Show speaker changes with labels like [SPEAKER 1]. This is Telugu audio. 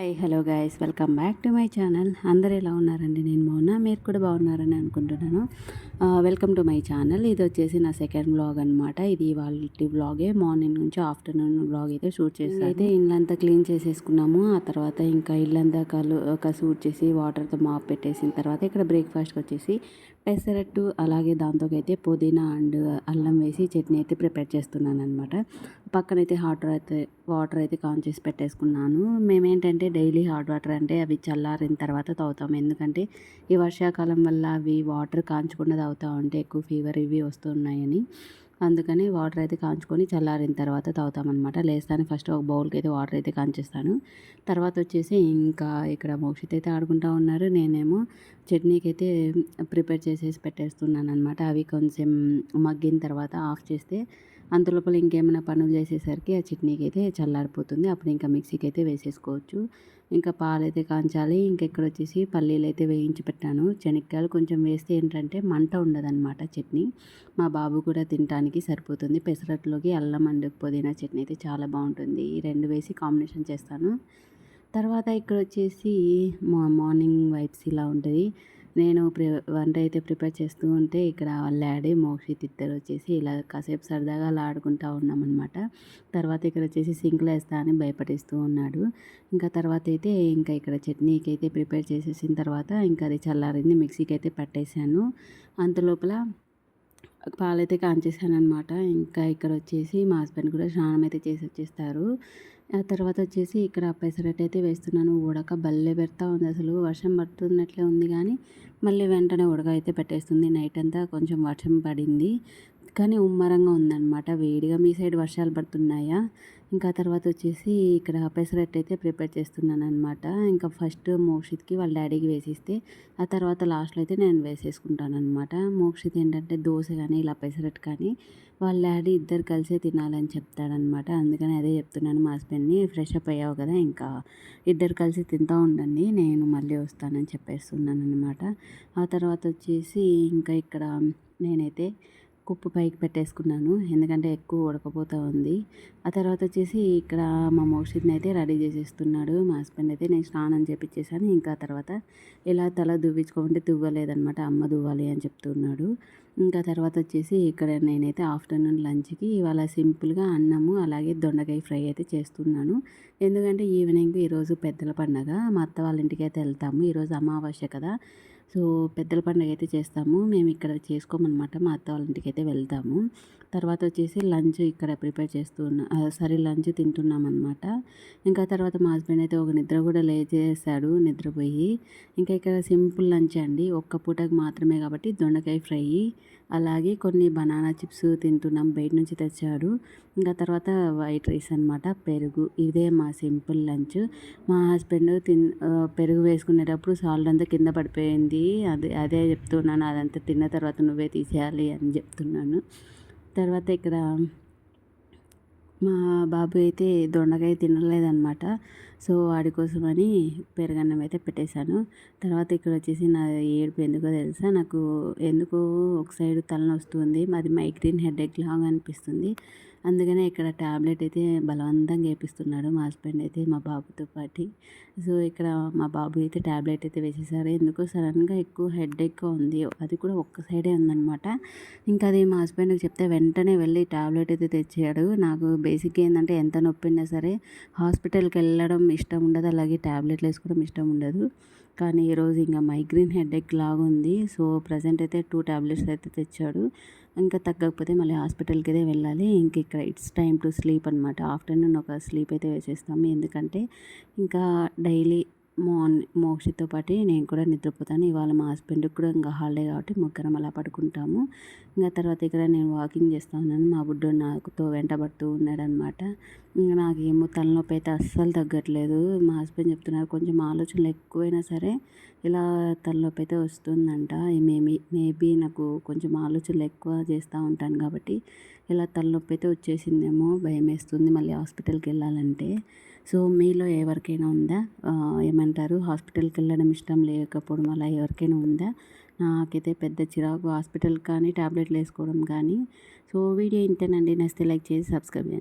[SPEAKER 1] Hi hello guys welcome back to my channel అందరు ఎలా ఉన్నారండి? నేను మౌన మీరు కూడా బాగున్నారని అనుకుంటున్నాను. వెల్కమ్ టు మై ఛానల్ ఇది వచ్చేసి నా సెకండ్ బ్లాగ్ అనమాట ఇది వాళ్ళ బ్లాగే మార్నింగ్ నుంచి ఆఫ్టర్నూన్ బ్లాగ్ అయితే షూట్ చేసి అయితే ఇల్లంతా క్లీన్ చేసేసుకున్నాము. ఆ తర్వాత ఇంకా ఇల్లంతా కలు కసూట్ చేసి వాటర్తో మాప్ పెట్టేసిన తర్వాత ఇక్కడ బ్రేక్ఫాస్ట్కి వచ్చేసి పెసరట్టు అలాగే దాంతోకైతే పుదీనా అండ్ అల్లం వేసి చట్నీ అయితే ప్రిపేర్ చేస్తున్నాను అనమాట పక్కనైతే హాట్ అయితే వాటర్ అయితే కాన్ చేసి పెట్టేసుకున్నాను. మేమేంటంటే డైలీ హాట్ వాటర్ అంటే అవి చల్లారిన తర్వాత తాగుతాం. ఎందుకంటే ఈ వర్షాకాలం వల్ల అవి వాటర్ కాంచకుండా తాగుతూ ఉంటే ఎక్కువ ఫీవర్ ఇవి వస్తున్నాయని. అందుకని వాటర్ అయితే కాంచుకొని చల్లారిన తర్వాత తాగుతామన్నమాట. లేస్తాను ఫస్ట్ ఒక బౌల్కి అయితే వాటర్ అయితే కాంచేస్తాను. తర్వాత వచ్చేసి ఇంకా ఇక్కడ మోక్షిత్ అయితే ఆడుకుంటూ ఉన్నారు. నేనేమో చట్నీకి అయితే ప్రిపేర్ చేసేసి పెట్టేస్తున్నాను అనమాట అవి కొంచెం మగ్గిన తర్వాత ఆఫ్ చేస్తే అంతలోపల ఇంకేమైనా పనులు చేసేసరికి ఆ చట్నీకి అయితే చల్లారిపోతుంది. అప్పుడు ఇంకా మిక్సీకి అయితే వేసేసుకోవచ్చు. ఇంకా పాలు అయితే కాంచాలి. ఇంకా ఇక్కడ వచ్చేసి పల్లీలు అయితే వేయించి పెట్టాను. శనక్కాయలు కొంచెం వేస్తే ఏంటంటే మంట ఉండదన్నమాట చట్నీ. మా బాబు కూడా తినడానికి సరిపోతుంది. పెసరట్లోకి అల్లం అండ్ పుదీనా చట్నీ అయితే చాలా బాగుంటుంది. ఈ రెండు వేసి కాంబినేషన్ చేస్తాను. తర్వాత ఇక్కడ వచ్చేసి మా మార్నింగ్ వైబ్స్ ఇలా ఉంటుంది. నేను ప్రి వంట అయితే ప్రిపేర్ చేస్తూ ఉంటే ఇక్కడ వాళ్ళ డాడీ మోక్షిత్ ఇద్దరు వచ్చేసి ఇలా కాసేపు సరదాగా అలా ఆడుకుంటూ ఉన్నామన్నమాట. తర్వాత ఇక్కడ వచ్చేసి సింక్లో వేస్తా అని భయపడిస్తూ ఉన్నాడు. ఇంకా తర్వాత అయితే ఇంకా ఇక్కడ చట్నీకి అయితే ప్రిపేర్ చేసేసిన తర్వాత ఇంకా అది చల్లారింది మిక్సీకి అయితే పట్టేశాను. అంతలోపల పాలైతే కాంచేసాను అనమాట ఇంకా ఇక్కడ వచ్చేసి మా హస్బెండ్ కూడా స్నానం అయితే చేసి వచ్చేస్తారు ఆ తర్వాత వచ్చేసి ఇక్కడ పెసరట్టు అయితే వేస్తున్నాను. ఉడక బల్లే పెడతా ఉంది అసలు. వర్షం పడుతున్నట్లే ఉంది కానీ మళ్ళీ వెంటనే ఉడక అయితే పెట్టేస్తుంది. నైట్ అంతా కొంచెం వర్షం పడింది. కానీ ఉమ్మరంగా ఉందన్నమాట. వేడిగా మీ సైడ్ వర్షాలు పడుతున్నాయా? ఇంకా తర్వాత వచ్చేసి ఇక్కడ పెసరట్టు అయితే ప్రిపేర్ చేస్తున్నాను అనమాట ఇంకా ఫస్ట్ మోక్షిత్కి వాళ్ళ డాడీకి వేసిస్తే ఆ తర్వాత లాస్ట్లో అయితే నేను వేసేసుకుంటాను అనమాట మోక్షిత్ ఏంటంటే దోశ కానీ ఇలా పెసరట్టు కానీ వాళ్ళ డాడీ ఇద్దరు కలిసే తినాలని చెప్తాడనమాట అందుకని అదే చెప్తున్నాను మా హస్బెండ్ని ఫ్రెష్ అప్ అయ్యావు కదా ఇంకా ఇద్దరు కలిసి తింటూ ఉండండి నేను మళ్ళీ వస్తానని చెప్పేస్తున్నాను అనమాట ఆ తర్వాత వచ్చేసి ఇంకా ఇక్కడ నేనైతే కుప్పు పైకి పెట్టేసుకున్నాను. ఎందుకంటే ఎక్కువ ఉడకపోతూ ఉంది. ఆ తర్వాత వచ్చేసి ఇక్కడ మా మోషిత్ని అయితే రెడీ చేసేస్తున్నాడు. మా హస్బెండ్ అయితే నేను స్నానం చేపించేసాను ఇంకా తర్వాత ఇలా తల దువ్వించుకోమంటే దువ్వలేదనమాట అమ్మ దువ్వాలి అని చెప్తున్నాడు. ఇంకా తర్వాత వచ్చేసి ఇక్కడ నేనైతే ఆఫ్టర్నూన్ లంచ్కి ఇవాళ సింపుల్గా అన్నము అలాగే దొండకాయ ఫ్రై అయితే చేస్తున్నాను. ఎందుకంటే ఈవినింగ్ ఈరోజు పెద్దల పండగ. మా అత్త వాళ్ళ ఇంటికి అయితే వెళ్తాము. ఈరోజు అమావాస్య కదా. సో పెద్దల పండుగ అయితే చేస్తాము. మేము ఇక్కడ చేసుకోమన్నమాట. మా అత్త వాళ్ళ ఇంటికి అయితే వెళ్తాము. తర్వాత వచ్చేసి లంచ్ ఇక్కడ ప్రిపేర్ చేస్తూ సరే లంచ్ తింటున్నాం అనమాట ఇంకా తర్వాత మా హస్బెండ్ అయితే ఒక నిద్ర కూడా లేచేసాడు నిద్రపోయి. ఇంకా ఇక్కడ సింపుల్ లంచ్ అండి. ఒక్క పూటకు మాత్రమే కాబట్టి దొండకాయ ఫ్రై అలాగే కొన్ని బనానా చిప్స్ తింటున్నాం. బయట నుంచి తెచ్చాడు ఇంకా తర్వాత వైట్ రైస్ అనమాట పెరుగు. ఇదే మా సింపుల్ లంచ్. మా హస్బెండ్ తిన్ పెరుగు వేసుకునేటప్పుడు సాల్ట్ అంతా కింద పడిపోయింది. అదే అదే చెప్తున్నాను. అదంతా తిన్న తర్వాత నువ్వే తీసేయాలి అని చెప్తున్నాను. తర్వాత ఇక్కడ మా బాబు అయితే దొండకాయ తినలేదనమాట సో వాడి కోసమని పెరగన్నం అయితే పెట్టేశాను. తర్వాత ఇక్కడ వచ్చేసి నా ఏడుపు ఎందుకో తెలుసా? నాకు ఎందుకో ఒక సైడ్ తలనొస్తుంది. మాది మైగ్రేన్ హెడేక్ లాగా అనిపిస్తుంది. అందుకనే ఇక్కడ ట్యాబ్లెట్ అయితే బలవంతంగా వేపిస్తున్నాడు. మా హస్బెండ్ అయితే మా బాబుతో పాటి. సో ఇక్కడ మా బాబు అయితే ట్యాబ్లెట్ అయితే వేసేసారు. ఎందుకో సడన్గా ఎక్కువ హెడ్ ఎక్కువ ఉంది. అది కూడా ఒక్క సైడే ఉందనమాట ఇంకా అది మా హస్బెండ్కి చెప్తే వెంటనే వెళ్ళి ట్యాబ్లెట్ అయితే తెచ్చాడు. నాకు బేసిక్గా ఏంటంటే ఎంత నొప్పి ఉన్నా సరే హాస్పిటల్కి వెళ్ళడం ఇష్టం ఉండదు. అలాగే ట్యాబ్లెట్లు వేసుకోవడం ఇష్టం ఉండదు. కానీ ఈరోజు ఇంకా మైగ్రేన్ హెడేక్ లాగా ఉంది సో ప్రజెంట్ అయితే టూ ట్యాబ్లెట్స్ అయితే తెచ్చాడు. ఇంకా తగ్గకపోతే మళ్ళీ హాస్పిటల్కి అయితే వెళ్ళాలి. ఇంక ఇక్కడ ఇట్స్ టైం టు స్లీప్ అనమాట ఆఫ్టర్నూన్ ఒక స్లీప్ అయితే వేసేస్తాము. ఎందుకంటే ఇంకా డైలీ మార్నింగ్ మోక్షితో పాటు నేను కూడా నిద్రపోతాను. ఇవాళ మా హస్బెండ్కి కూడా ఇంకా హాలిడే కాబట్టి ముగ్గురం అలా పడుకుంటాము. ఇంకా తర్వాత ఇక్కడ నేను వాకింగ్ చేస్తా ఉన్నాను మా బుడ్డు నాకుతో వెంటబడుతూ ఉన్నాడనమాట. ఇంకా నాకేమో తలనొప్పి అయితే అస్సలు తగ్గట్లేదు. మా హస్బెండ్ చెప్తున్నారు కొంచెం ఆలోచనలు ఎక్కువైనా సరే ఇలా తలనొప్పి అయితే వస్తుందంట. మేబీ మేబీ నాకు కొంచెం ఆలోచనలు ఎక్కువ చేస్తూ ఉంటాను కాబట్టి ఇలా తలనొప్పి అయితే వచ్చేసిందేమో భయం వేస్తుంది మళ్ళీ హాస్పిటల్కి వెళ్ళాలంటే. సో మీలో ఎవరికైనా ఉందా? ఏమంటారు? హాస్పిటల్కి వెళ్ళడం ఇష్టం లేకపోవడం అలా ఎవరికైనా ఉందా? నాకైతే పెద్ద చిరాకు. హాస్పిటల్ కానీ ట్యాబ్లెట్లు వేసుకోవడం కానీ. సో వీడియో ఇంతేనండి. నచ్చితే లైక్ చేసి సబ్స్క్రైబ్ చేయండి.